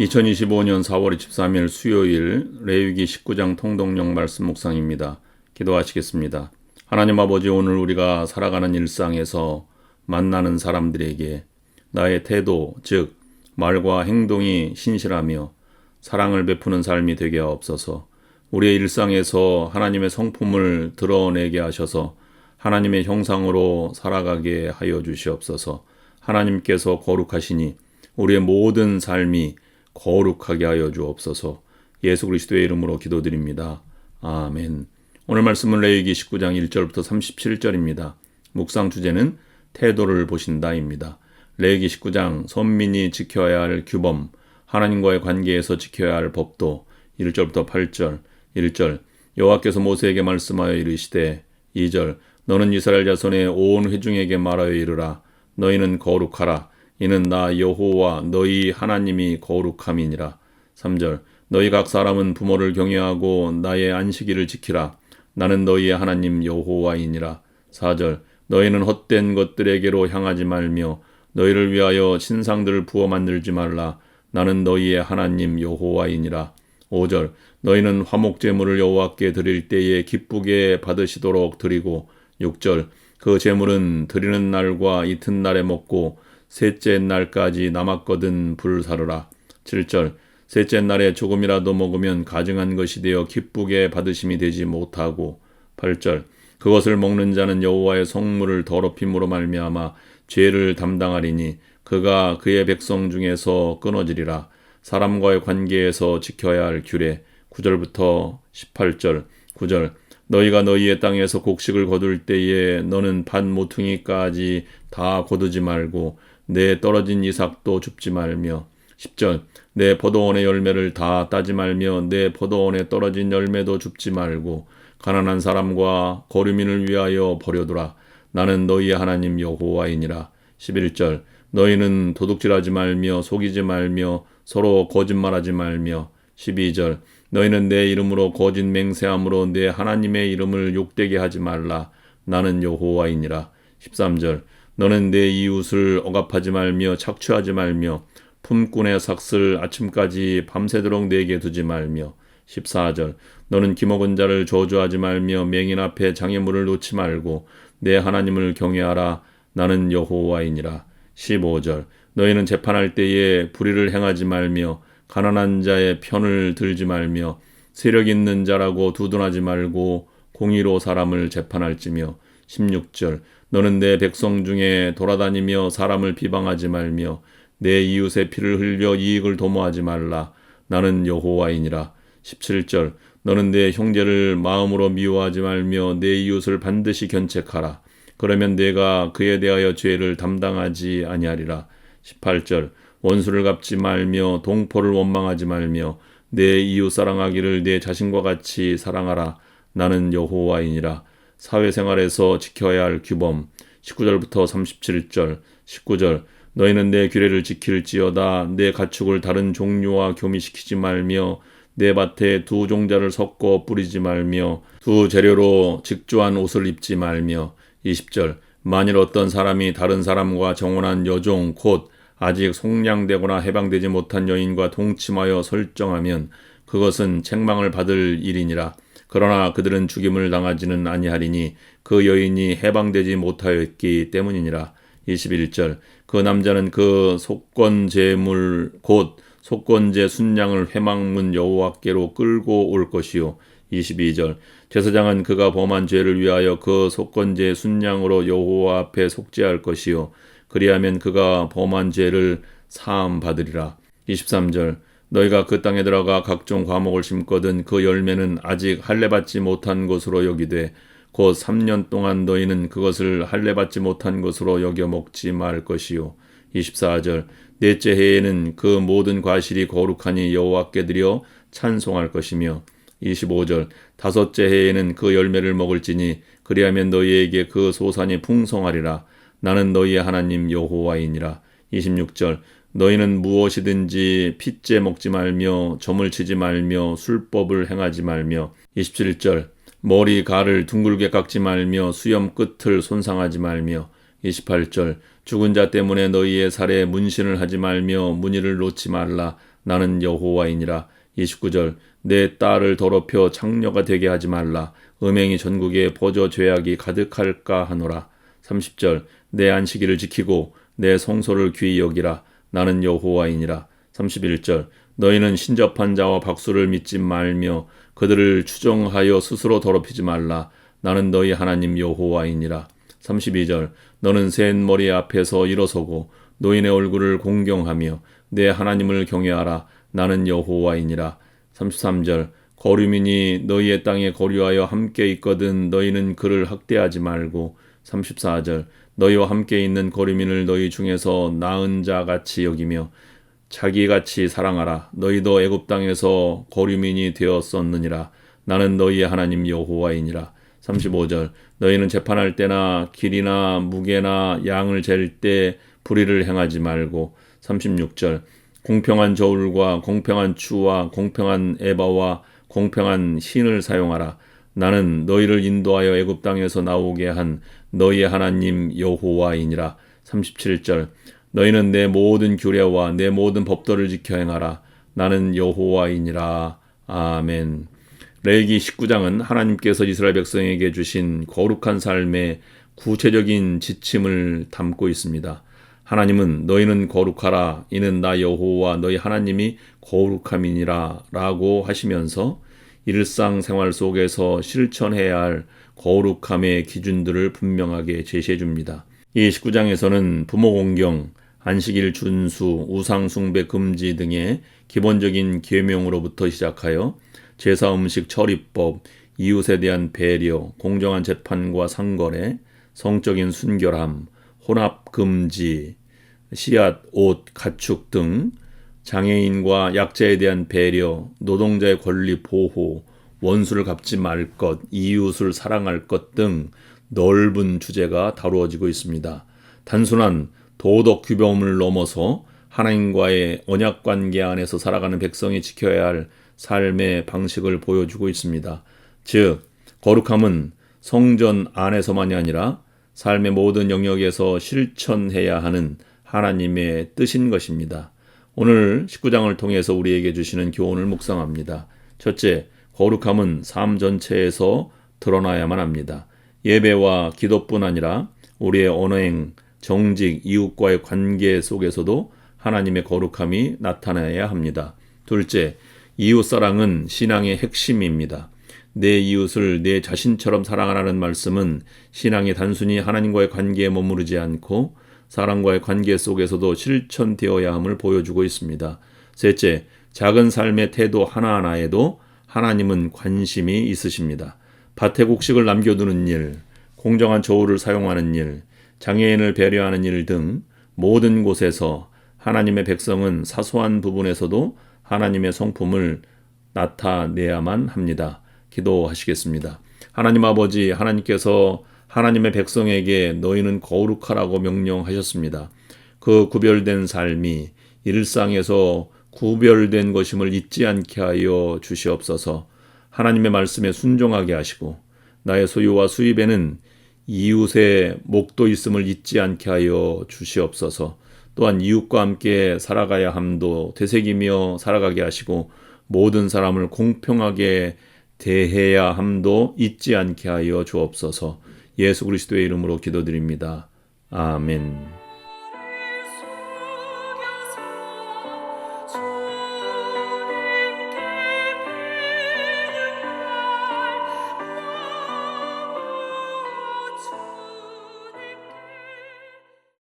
2025년 4월 23일 수요일 레위기 19장 통독령 말씀 묵상입니다. 기도하시겠습니다. 하나님 아버지 오늘 우리가 살아가는 일상에서 만나는 사람들에게 나의 태도 즉 말과 행동이 신실하며 사랑을 베푸는 삶이 되게 하옵소서. 우리의 일상에서 하나님의 성품을 드러내게 하셔서 하나님의 형상으로 살아가게 하여 주시옵소서. 하나님께서 거룩하시니 우리의 모든 삶이 거룩하게 하여 주옵소서. 예수 그리스도의 이름으로 기도드립니다. 아멘. 오늘 말씀은 레위기 19장 1절부터 37절입니다. 묵상 주제는 태도를 보신다입니다. 레위기 19장 선민이 지켜야 할 규범, 하나님과의 관계에서 지켜야 할 법도 1절부터 8절, 1절 여호와께서 모세에게 말씀하여 이르시되 2절 너는 이스라엘 자손의 온 회중에게 말하여 이르라 너희는 거룩하라 이는 나 여호와 너희 하나님이 거룩함이니라. 3절 너희 각 사람은 부모를 경외하고 나의 안식일을 지키라. 나는 너희의 하나님 여호와이니라. 4절 너희는 헛된 것들에게로 향하지 말며 너희를 위하여 신상들을 부어 만들지 말라. 나는 너희의 하나님 여호와이니라. 5절 너희는 화목 제물을 여호와께 드릴 때에 기쁘게 받으시도록 드리고 6절 그 제물은 드리는 날과 이튿날에 먹고 셋째 날까지 남았거든 불사르라. 7절 셋째 날에 조금이라도 먹으면 가증한 것이 되어 기쁘게 받으심이 되지 못하고 8절 그것을 먹는 자는 여호와의 성물을 더럽힘으로 말미암아 죄를 담당하리니 그가 그의 백성 중에서 끊어지리라. 사람과의 관계에서 지켜야 할 규례 9절부터 18절 9절 너희가 너희의 땅에서 곡식을 거둘 때에 너는 반 모퉁이까지 다 거두지 말고 내 떨어진 이삭도 줍지 말며. 10절 내 포도원의 열매를 다 따지 말며 내 포도원에 떨어진 열매도 줍지 말고 가난한 사람과 거류민을 위하여 버려두라. 나는 너희의 하나님 여호와이니라. 11절 너희는 도둑질하지 말며 속이지 말며 서로 거짓말하지 말며. 12절 너희는 내 이름으로 거짓 맹세함으로 내 하나님의 이름을 욕되게 하지 말라. 나는 여호와이니라. 13절 너는 내 이웃을 억압하지 말며 착취하지 말며 품꾼의 삭슬 아침까지 밤새도록 내게 두지 말며. 14절 너는 기먹은 자를 저주하지 말며 맹인 앞에 장애물을 놓지 말고 내 하나님을 경외하라. 나는 여호와이니라. 15절 너희는 재판할 때에 불의를 행하지 말며 가난한 자의 편을 들지 말며 세력 있는 자라고 두둔하지 말고 공의로 사람을 재판할지며. 16절 너는 내 백성 중에 돌아다니며 사람을 비방하지 말며 내 이웃의 피를 흘려 이익을 도모하지 말라. 나는 여호와이니라. 17절 너는 내 형제를 마음으로 미워하지 말며 내 이웃을 반드시 견책하라. 그러면 내가 그에 대하여 죄를 담당하지 아니하리라. 18절 원수를 갚지 말며 동포를 원망하지 말며 내 이웃 사랑하기를 내 자신과 같이 사랑하라. 나는 여호와이니라. 사회생활에서 지켜야 할 규범 19절부터 37절 19절. 너희는 내 규례를 지킬지어다. 내 가축을 다른 종류와 교미시키지 말며 내 밭에 두 종자를 섞어 뿌리지 말며 두 재료로 직조한 옷을 입지 말며. 20절. 만일 어떤 사람이 다른 사람과 정혼한 여종 곧 아직 속량되거나 해방되지 못한 여인과 동침하여 설정하면 그것은 책망을 받을 일이니라 그러나 그들은 죽임을 당하지는 아니하리니 그 여인이 해방되지 못하였기 때문이니라. 21절. 그 남자는 그 속건 제물 곧 속건제 순양을 회망문 여호와께로 끌고 올 것이요. 22절. 제사장은 그가 범한 죄를 위하여 그 속건제 순양으로 여호와 앞에 속죄할 것이요. 그리하면 그가 범한 죄를 사함 받으리라. 23절 너희가 그 땅에 들어가 각종 과목을 심거든 그 열매는 아직 할례받지 못한 것으로 여기되 곧 3년 동안 너희는 그것을 할례받지 못한 것으로 여겨 먹지 말 것이요. 24절. 넷째 해에는 그 모든 과실이 거룩하니 여호와께 드려 찬송할 것이며 25절. 다섯째 해에는 그 열매를 먹을지니 그리하면 너희에게 그 소산이 풍성하리라. 나는 너희의 하나님 여호와이니라. 26절 너희는 무엇이든지 핏째 먹지 말며 점을 치지 말며 술법을 행하지 말며. 27절. 머리 가를 둥글게 깎지 말며 수염 끝을 손상하지 말며. 28절. 죽은 자 때문에 너희의 살에 문신을 하지 말며 무늬를 놓지 말라. 나는 여호와이니라. 29절. 내 딸을 더럽혀 창녀가 되게 하지 말라. 음행이 전국에 퍼져 죄악이 가득할까 하노라. 30절. 내 안식일을 지키고 내 성소를 귀히 여기라 나는 여호와이니라. 31절 너희는 신접한 자와 박수를 믿지 말며 그들을 추정하여 스스로 더럽히지 말라. 나는 너희 하나님 여호와이니라. 32절 너는 센 머리 앞에서 일어서고 노인의 얼굴을 공경하며 내 하나님을 경외하라. 나는 여호와이니라. 33절 거류민이 너희의 땅에 거류하여 함께 있거든 너희는 그를 학대하지 말고 34절 너희와 함께 있는 거류민을 너희 중에서 나은 자 같이 여기며 자기 같이 사랑하라. 너희도 애굽 땅에서 거류민이 되었었느니라. 나는 너희의 하나님 여호와이니라. 35절 너희는 재판할 때나 길이나 무게나 양을 잴 때 불의를 행하지 말고. 36절 공평한 저울과 공평한 추와 공평한 에바와 공평한 신을 사용하라. 나는 너희를 인도하여 애굽 땅에서 나오게 한 너희의 하나님 여호와이니라. 37절. 너희는 내 모든 규례와 내 모든 법도를 지켜 행하라. 나는 여호와이니라. 아멘. 레기 19장은 하나님께서 이스라엘 백성에게 주신 거룩한 삶의 구체적인 지침을 담고 있습니다. 하나님은 너희는 거룩하라. 이는 나 여호와 너희 하나님이 거룩함이니라라고 하시면서 일상생활 속에서 실천해야 할 거룩함의 기준들을 분명하게 제시해 줍니다. 이 19장에서는 부모 공경, 안식일 준수, 우상 숭배 금지 등의 기본적인 계명으로부터 시작하여 제사 음식 처리법, 이웃에 대한 배려, 공정한 재판과 상거래, 성적인 순결함, 혼합 금지, 씨앗, 옷, 가축 등 장애인과 약자에 대한 배려, 노동자의 권리 보호, 원수를 갚지 말 것, 이웃을 사랑할 것 등 넓은 주제가 다루어지고 있습니다. 단순한 도덕 규범을 넘어서 하나님과의 언약 관계 안에서 살아가는 백성이 지켜야 할 삶의 방식을 보여주고 있습니다. 즉, 거룩함은 성전 안에서만이 아니라 삶의 모든 영역에서 실천해야 하는 하나님의 뜻인 것입니다. 오늘 19장을 통해서 우리에게 주시는 교훈을 묵상합니다. 첫째, 거룩함은 삶 전체에서 드러나야만 합니다. 예배와 기도뿐 아니라 우리의 언어행, 정직, 이웃과의 관계 속에서도 하나님의 거룩함이 나타나야 합니다. 둘째, 이웃 사랑은 신앙의 핵심입니다. 내 이웃을 내 자신처럼 사랑하라는 말씀은 신앙이 단순히 하나님과의 관계에 머무르지 않고 사람과의 관계 속에서도 실천되어야 함을 보여주고 있습니다. 셋째, 작은 삶의 태도 하나하나에도 하나님은 관심이 있으십니다. 밭에 곡식을 남겨두는 일, 공정한 저울을 사용하는 일, 장애인을 배려하는 일 등 모든 곳에서 하나님의 백성은 사소한 부분에서도 하나님의 성품을 나타내야만 합니다. 기도하시겠습니다. 하나님 아버지, 하나님께서 하나님의 백성에게 너희는 거룩하라고 명령하셨습니다. 그 구별된 삶이 일상에서 구별된 것임을 잊지 않게 하여 주시옵소서. 하나님의 말씀에 순종하게 하시고 나의 소유와 수입에는 이웃의 목도 있음을 잊지 않게 하여 주시옵소서. 또한 이웃과 함께 살아가야 함도 되새기며 살아가게 하시고 모든 사람을 공평하게 대해야 함도 잊지 않게 하여 주옵소서. 예수 그리스도의 이름으로 기도드립니다. 아멘.